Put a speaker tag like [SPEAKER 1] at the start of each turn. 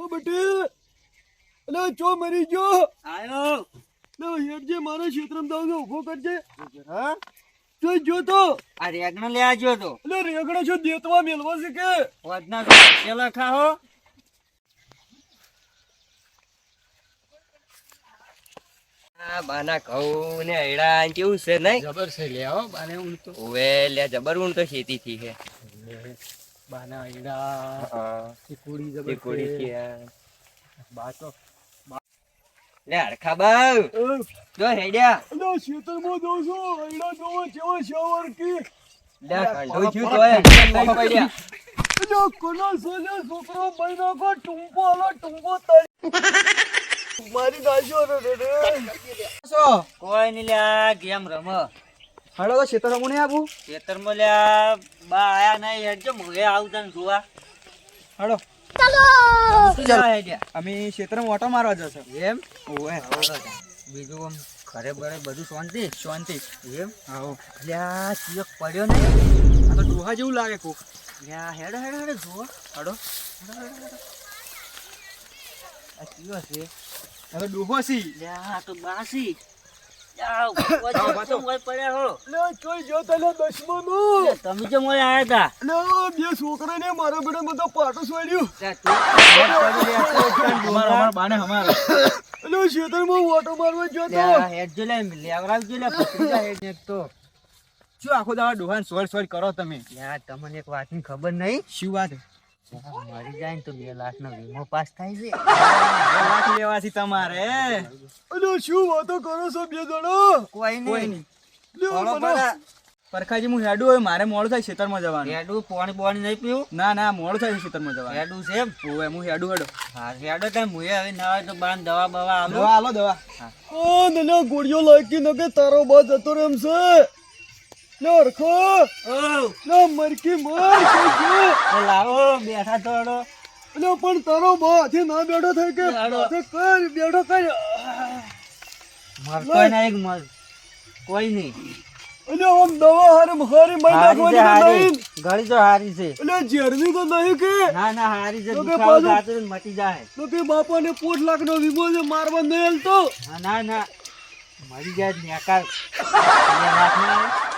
[SPEAKER 1] ઓ બટી અલે ચો મરી ગયો?
[SPEAKER 2] આયો.
[SPEAKER 1] લો હેડજે મારા ક્ષેત્રમાં દાવને ઊભો કરજે.
[SPEAKER 2] હા?
[SPEAKER 1] જોઈ જો તો.
[SPEAKER 2] આ રેગણો લે આજો તો.
[SPEAKER 1] એટલે રેગણો છો દેતવા મેલવા છે કે?
[SPEAKER 2] વધના પેલા ખાઓ
[SPEAKER 3] બાના ઘઉં ને હૈડા ને કેવું છે નહીં?
[SPEAKER 4] જબર છે લે હો બાને હું તો.
[SPEAKER 3] ઓવે લે જબર ઊંઘ તો ખેતી થી છે.
[SPEAKER 4] બાના ઈડા
[SPEAKER 3] ચીકુડી
[SPEAKER 4] જબર
[SPEAKER 3] ચીકુડી
[SPEAKER 4] છે. બા તો
[SPEAKER 3] લે હરખા બાઉ જો હેડ્યા.
[SPEAKER 1] અલે ક્ષેત્રમાં દઉં છું ઈડા જોવો કેવો શવર કી.
[SPEAKER 3] લે કંઠું થયું તોય નહીં પડ્યા.
[SPEAKER 1] જો કોનો સોજો છોકરો બઈનો કો ટુંપો આલો ટુંપો તળી મારી દાજો રે રે રે
[SPEAKER 2] કોઈ નહીં લે ગેમ રમ.
[SPEAKER 4] હળો તો ખેતર રમું નહીં આવું
[SPEAKER 2] ખેતરમાં લે આ બા આયા નહીં હેડજો મુએ આવતા ને જોવા.
[SPEAKER 4] હળો
[SPEAKER 2] ચાલો?
[SPEAKER 4] અમે ક્ષેત્રમાં ઓટો મારવા જશે.
[SPEAKER 2] એમ?
[SPEAKER 4] ઓવે.
[SPEAKER 2] બીજું આમ ઘરે બરે બધું શાંતિ
[SPEAKER 4] શાંતિ.
[SPEAKER 2] એમ?
[SPEAKER 4] આવો.
[SPEAKER 2] લ્યા ચિયક પડ્યો નહીં?
[SPEAKER 4] આ તો ડોહા જેવું લાગે કોક.
[SPEAKER 2] લ્યા હેડ હેડો હેડો હેડો જુઓ
[SPEAKER 4] હાડો
[SPEAKER 2] આ ચિયો છે.
[SPEAKER 4] હવે ડોહો સી
[SPEAKER 2] લ્યા આ તો બાસી તમે જે મોય આયા તા?
[SPEAKER 1] લે બે છોકરાને મારા બેટા બધો પાટો સોડ્યું
[SPEAKER 2] લે તું તો
[SPEAKER 1] અલે ક્ષેત્રમાં ઓટો મારવા
[SPEAKER 2] લે
[SPEAKER 1] જતો
[SPEAKER 2] હેડ જો લે લેવરાવજો લે પકડી હેડ એક તો.
[SPEAKER 4] શું આખો દાવા દુકાન સોર સોર કરો તમે?
[SPEAKER 2] યાર તમને એક વાતની ખબર નહીં?
[SPEAKER 4] શું વાત?
[SPEAKER 2] મરી જાય ને તો બે લાખ નો વીમો પાસ થાય છે
[SPEAKER 4] લાખ લેવાથી તમારે
[SPEAKER 1] અરે શું વાતો કરો છો બે જણો
[SPEAKER 2] કોઈ નહીં
[SPEAKER 4] પરખાજી હું હેડું હોય મારે મોડું થાય ક્ષેત્રમાં જવાનું
[SPEAKER 2] હેડું પાણી પાણી નહીં પીવું
[SPEAKER 4] ના ના મોડું થાય ક્ષેત્રમાં જવાનું
[SPEAKER 2] હેડું છે એમ
[SPEAKER 4] હું હેડું હેડો
[SPEAKER 2] હા હેડો તો મુએ હવે ના હોય તો બાન દવા બવા આલો
[SPEAKER 4] દવા આલો દવા
[SPEAKER 1] ઓ નને ગોળીઓ લાગી નકે તારો બસ જતો રેમ છે
[SPEAKER 2] ઓ.
[SPEAKER 1] લે મરકી મર
[SPEAKER 2] કે લાવો બેઠા તોડો હેડો.
[SPEAKER 1] પણ તારો બાથી ના બેઠો થઈ કે કર બેઠો કર
[SPEAKER 2] મરતો ના એક મર કોઈ નહીં.
[SPEAKER 1] અલે આમ દવા હારે હારી
[SPEAKER 2] છે
[SPEAKER 1] નાખવાની નહીં
[SPEAKER 2] ઘડી તો હારી છે.
[SPEAKER 1] અલે ઝેરની તો નહીં કે?
[SPEAKER 2] ના ના હારી છે દુખાવો જાતો મટી જાય.
[SPEAKER 1] તો કે બાપાને પોટ લાખનો વીમો છે મારવા નહીં તો
[SPEAKER 2] ના ના ના. મરી જાય નેકાર ના.